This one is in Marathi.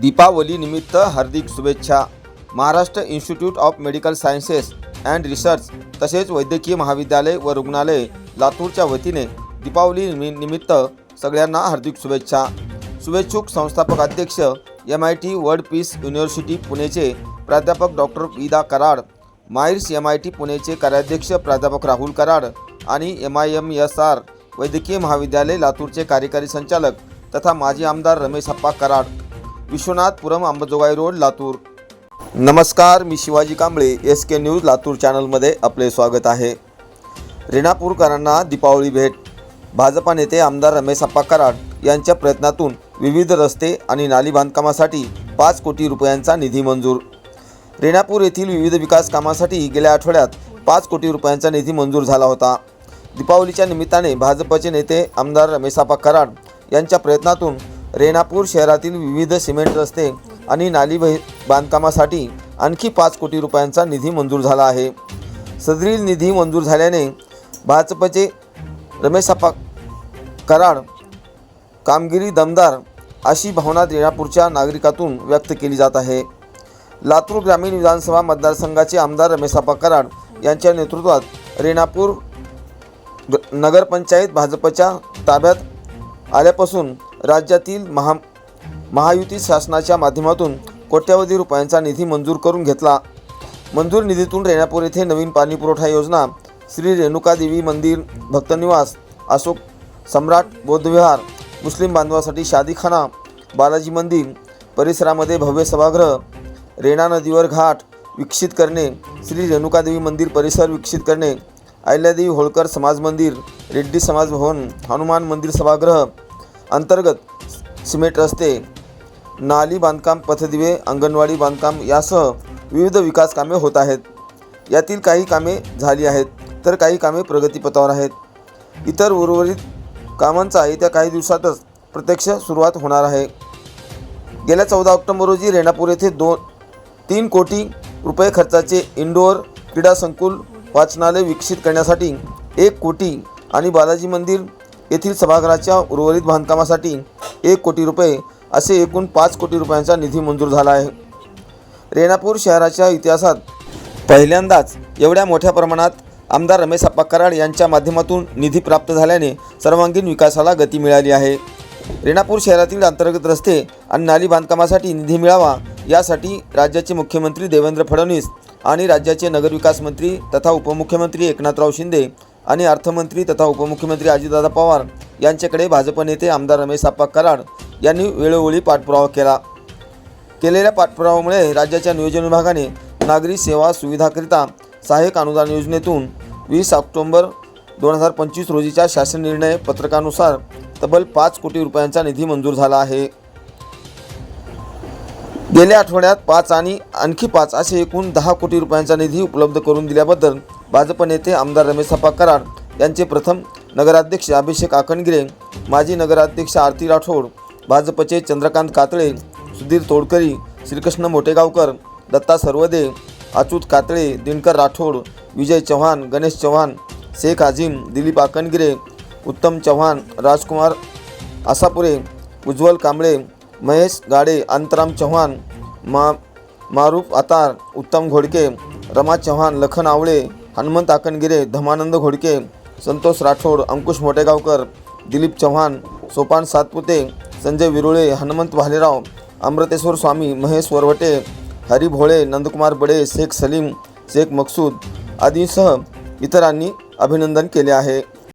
दीपावली निमित्त हार्दिक शुभेच्छा. Maharashtra institute of medical sciences and research तसेच वैद्यकीय महाविद्यालय व रुग्णालय लातूरच्या वतीने दीपावली निमि- निमित्त सगळ्यांना हार्दिक शुभेच्छा. शुभेच्छुक संस्थापक अध्यक्ष M I T world peace university पुणेचे प्राध्यापक डॉक्टर विदा Karad Myers M I T पुणेचे कार्याध्यक्ष प्राध्यापक राहुल कराड आणि M I M S R वैद्यकीय महाविद्यालय लातूरचे कार्यकारी संचालक तथा माजी आमदार रमेश अप्पा कराड. विश्वनाथपुरम अंबाजोगाई रोड लातूर. नमस्कार मी Shivaji Kamble S K news Latur चॅनलमध्ये आपले स्वागत आहे. रेणापूरकरांना दीपावली भेट. भाजपा नेते आमदार रमेश अप्पा कराड यांच्या प्रयत्नातून विविध रस्ते आणि नाली बांधकामासाठी पाच कोटी रुपयांचा निधी मंजूर. रेणापूर येथील विविध विकास कामासाठी गेल्या आठवड्यात पाच कोटी रुपयांचा निधी मंजूर झाला होता. दीपावलीच्या निमित्ताने भाजपचे नेते आमदार रमेश अप्पा कराड यांच्या प्रयत्नातून रेणापूर शहरातील विविध सिमेंट रस्ते आणि नाली बांधकामासाठी आणखी पाच कोटी रुपयांचा निधी मंजूर झाला आहे. सदरील निधी मंजूर झाल्याने भाजपचे रमेश सपा कराड कामगिरी दमदार अशी भावना रेणापूरच्या नागरिकातून व्यक्त केली जात आहे. लातूर ग्रामीण विधानसभा मतदारसंघाचे आमदार रमेशापा कराड यांच्या नेतृत्वात रेणापूर ग- नगरपंचायत भाजपच्या ताब्यात आल्यापासून राज्यातील महा महायुती शासनाच्या माध्यमातून कोट्यवधी रुपयांचा निधी मंजूर करून घेतला. मंजूर निधीतून रेणापूर येथे नवीन पाणी पुरवठा योजना श्री रेणुका देवी मंदिर भक्तनिवास अशोक सम्राट बौद्धविहार मुस्लिम बांधवासाठी शादीखाना बालाजी मंदिर परिसरामध्ये भव्य सभागृह रेणा नदीवर घाट विकसित करणे श्री रेणुकादेवी मंदिर परिसर विकसित करणे अहिल्यादेवी होळकर समाज मंदिर रेड्डी समाज भवन हनुमान मंदिर सभागृह अंतर्गत सिमेंट रस्ते नाली बांधकाम पथदिवे अंगणवाडी बांधकाम यासह विविध विकास कामे होत आहेत. यातील काही कामे झाली आहेत तर काही कामे प्रगतीपथावर आहेत. इतर उर्वरित कामांचा येत्या काही दिवसातच प्रत्यक्ष सुरुवात होणार आहे. गेल्या चौदा ऑक्टोबर रोजी रेणापूर येथे दोन तीन कोटी रुपये खर्चाचे इंडोअर क्रीडा संकुल वाचनालय विकसित करण्यासाठी एक कोटी आणि बालाजी मंदिर येथील सभागृहाच्या उर्वरित बांधकामासाठी एक कोटी रुपये असे एकूण पाच कोटी रुपयांचा निधी मंजूर झाला आहे. रेणापूर शहराच्या इतिहासात पहिल्यांदाच एवढ्या मोठ्या प्रमाणात आमदार रमेश अप्पा कराड यांच्या माध्यमातून निधी प्राप्त झाल्याने सर्वांगीण विकासाला गती मिळाली आहे. रेणापूर शहरातील अंतर्गत रस्ते आणि नाली बांधकामासाठी निधी मिळावा यासाठी राज्याचे मुख्यमंत्री देवेंद्र फडणवीस आणि राज्याचे नगरविकास मंत्री तथा उपमुख्यमंत्री एकनाथराव शिंदे आणि अर्थमंत्री तथा उपमुख्यमंत्री अजितदादा पवार यांच्याकडे भाजप नेते आमदार रमेश अप्पा कराड यांनी वेळोवेळी पाठपुरावा केला. केलेल्या पाठपुरावामुळे राज्याच्या नियोजन विभागाने नागरी सेवा सुविधाकरिता सहाय्यक अनुदान योजनेतून वीस ऑक्टोंबर दोन हजार पंचवीस रोजीच्या शासन निर्णय पत्रकानुसार तब्बल पाच कोटी रुपयांचा निधी मंजूर झाला आहे. गेल्या आठवड्यात पाच आणि आणखी पाच असे एकूण दहा कोटी रुपयांचा निधी उपलब्ध करून दिल्याबद्दल भाजप नेते आमदार रमेश सपा कराड यांचे प्रथम नगराध्यक्ष अभिषेक आकणगिरे माजी नगराध्यक्ष आरती राठोड भाजपचे चंद्रकांत कातळे सुधीर तोडकरी श्रीकृष्ण मोटेगावकर दत्ता सर्वदे अच्युत कातळे दिनकर राठोड विजय चव्हाण गणेश चव्हाण शेख आझिम दिलीप आकणगिरे उत्तम चव्हाण राजकुमार आसापुरे उज्ज्वल कांबळे महेश गाडे अंतराम चव्हाण मा मारूफ आतार उत्तम घोडके रमा चव्हाण लखन आवळे हनुमंत आकणगिरे धमानंद घोडके संतोष राठोड अंकुश मोटेगावकर दिलीप चव्हाण सोपान सातपुते संजय विरुळे हनुमंत भालेराव अमृतेश्वर स्वामी महेश वरवटे हरी भोळे नंदकुमार बडे शेख सलीम शेख मकसूद आदींसह इतरांनी अभिनंदन केले आहे.